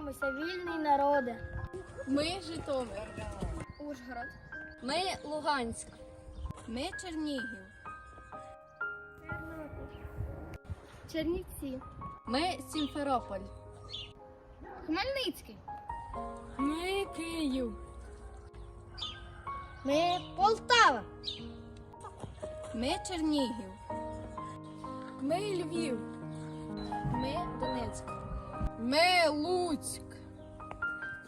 Тримаймося, вільний народи. Ми Житомир. Ужгород. Ми Луганськ. Ми Чернігів. Чернівці. Ми Сімферополь. Хмельницький. Ми Київ. Ми Полтава. Ми Чернігів. Ми Львів. Ми Донецьк. Ми Луцьк.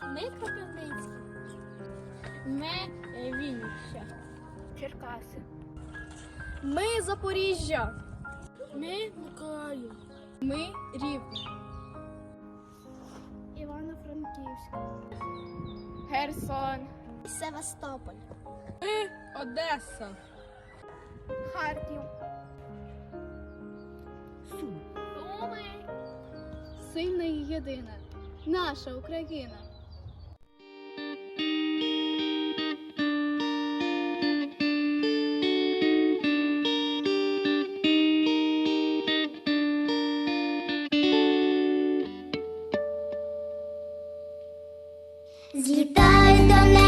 Ми Кропивницький. Ми Вінниця. Черкаси. Ми Запоріжжя. Ми Миколаїв. Ми Рівне. Івано-Франківськ. Херсон. Севастополь. Ми Одеса. Харків. Сильна і єдина. Наша Україна. Злітай до неба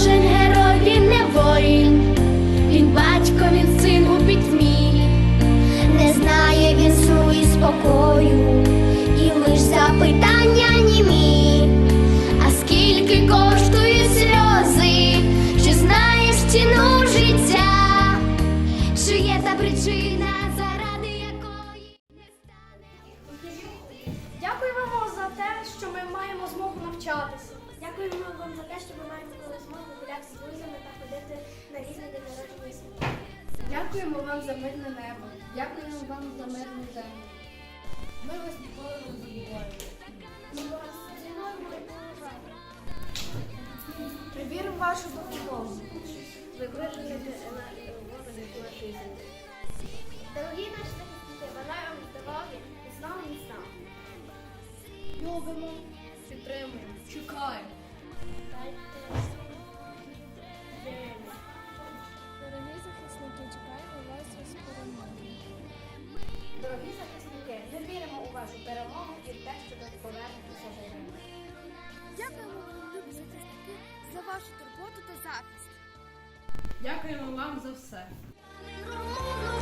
кожен герой він не воїн, він батько, він син у пітьмі, не знає він сну і спокою, і лиш запитання німі. А скільки коштує сльози, чи знаєш ціну життя, чи є та причина, заради якої не стане. Дякуємо вам за те, що ми маємо змогу навчатися. Дякуємо вам за те, що ми маємо коли змогу гуляти з друзями та ходити на різні день народження. Дякуємо вам за мирне небо. Дякуємо вам за мирну землю. Ми вас ніколи не забуваємо. Ми вас цінуємо і вашу допомогу. Ви виживете на нашої землі. Дорогі захисники, ми віримо у вашу перемогу і в те, що ви повернетеся живими. Дякуємо вам, любі захисники, за вашу турботу та захист. Дякуємо вам за все. Румуну